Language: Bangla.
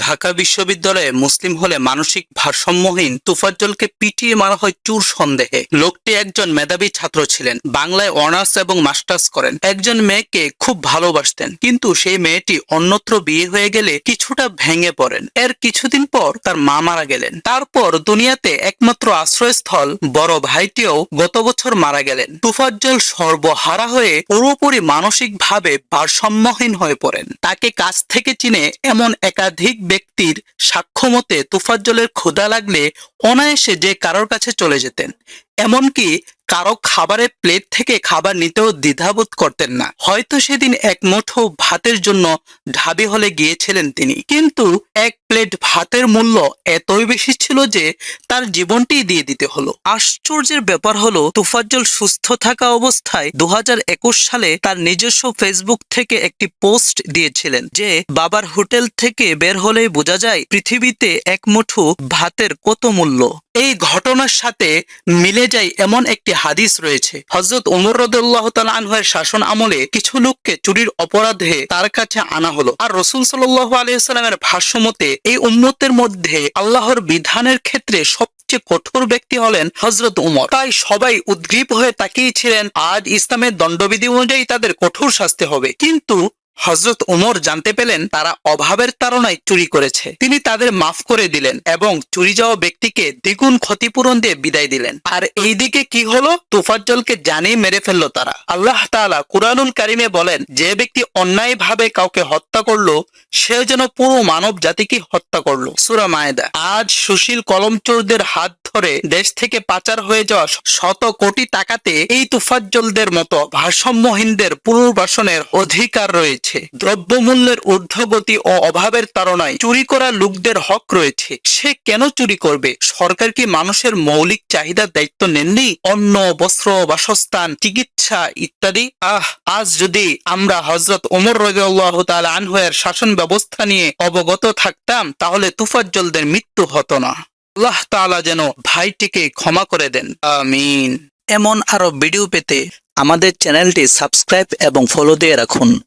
ঢাকা বিশ্ববিদ্যালয়ে মুসলিম হলে মানসিক ভারসাম্যহীন তুফাজ্জলকে পিটিয়ে মারা হয় চুর সন্দেহে। লোকটি একজন মেধাবী ছাত্র ছিলেন। বাংলায় অনার্স এবং মাস্টার্স করেন। একজন মেয়েকে খুব ভালোবাসতেন। কিন্তু সেই মেয়েটি অন্যত্র বিয়ে হয়ে গেলে কিছুটা ভেঙে পড়েন। এর কিছুদিন পর তার মা মারা গেলেন। তারপর দুনিয়াতে একমাত্র আশ্রয়স্থল বড় ভাইটিও গত বছর মারা গেলেন। তুফাজ্জল সর্বহারা হয়ে পুরোপুরি মানসিকভাবে ভারসাম্যহীন হয়ে পড়েন। তাকে কাছ থেকে চিনে এমন একাধিক ব্যক্তির সাক্ষ্য মতে তুফাজ্জলের ক্ষুধা লাগলে অনায়াসে যে কারোর কাছে চলে যেতেন। এমনকি কারও খাবারের প্লেট থেকে খাবার নিতেও দ্বিধাবোধ করতেন না। হয়তো সেদিন এক মুঠো ভাতের জন্য ঢাবি হলে গিয়েছিলেন তিনি। কিন্তু এক প্লেট ভাতের মূল্য এতই বেশি ছিল যে তার জীবনটি দিয়ে দিতে হলো। আশ্চর্যের ব্যাপার হলো, তুফাজ্জল সুস্থ থাকা অবস্থায় দু হাজার একুশ সালে তার নিজস্ব ফেসবুক থেকে একটি পোস্ট দিয়েছিলেন যে, বাবার হোটেল থেকে বের হলেই বোঝা যায় পৃথিবীতে এক মুঠো ভাতের কত মূল্য। এই ঘটনার সাথে মিলে যায় এমন একটি হাদিস রয়েছে। হজরত উমর রদুল্লাহ আনহের শাসন আমলে কিছু লোককে চুরির অপরাধে তার কাছে আনা হলো। আর রসুল সাল্লাহ আলিয়াল্লামের ভাষ্যমতে এই উম্মতের মধ্যে আল্লাহর বিধানের ক্ষেত্রে সবচেয়ে কঠোর ব্যক্তি হলেন হজরত উমর। তাই সবাই উদ্গ্রীব হয়ে তাকিয়েছিলেন আজ ইসলামের দণ্ডবিধি অনুযায়ী তাদের কঠোর শাস্তি হবে। কিন্তু হজরত উমর জানতে পেলেন তারা অভাবের তাড়নায় চুরি করেছে। তিনি তাদের মাফ করে দিলেন এবং চুরি যাওয়া ব্যক্তিকে দ্বিগুণ ক্ষতিপূরণ দিয়ে বিদায় দিলেন। আর এইদিকে কি হলো? তুফাজ্জলকে জানিয়ে মেরে ফেলল তারা। আল্লাহ তাআলা কুরআনুল কারিমে বলেন, যে ব্যক্তি অন্যায়ভাবে কাউকে হত্যা করল, সে যেন পুরো মানব জাতিকে হত্যা করল। সুরা মায়েদা। আজ সুশীল কলমচোরদের হাত ধরে দেশ থেকে পাচার হয়ে যাওয়া শত কোটি টাকাতে এই তুফাজ্জলদের মতো ভারসাম্যহীনদের পুনর্বাসনের অধিকার রয়েছে। দ্রব্যমূল্যের ঊর্ধ্বগতি ও অভাবের তাড়নায় চুরি করা লোকদের হক রয়েছে। সে কেন চুরি করবে? সরকার কি মানুষের মৌলিক চাহিদার দায়িত্ব নেননি? অন্ন, বস্ত্র, বাসস্থান, চিকিৎসা ইত্যাদি? আহ, আজ যদি আমরা হজরত ওমর রাদিয়াল্লাহু তাআলা আনহুয়ের শাসন ব্যবস্থা নিয়ে অবগত থাকতাম, তাহলে তুফাজ্জলদের মৃত্যু হতো না। আল্লাহ তাআলা যেন ভাইটিকে ক্ষমা করে দেন। আমিন। এমন আরও ভিডিও পেতে আমাদের চ্যানেলটি সাবস্ক্রাইব এবং ফলো দিয়ে রাখুন।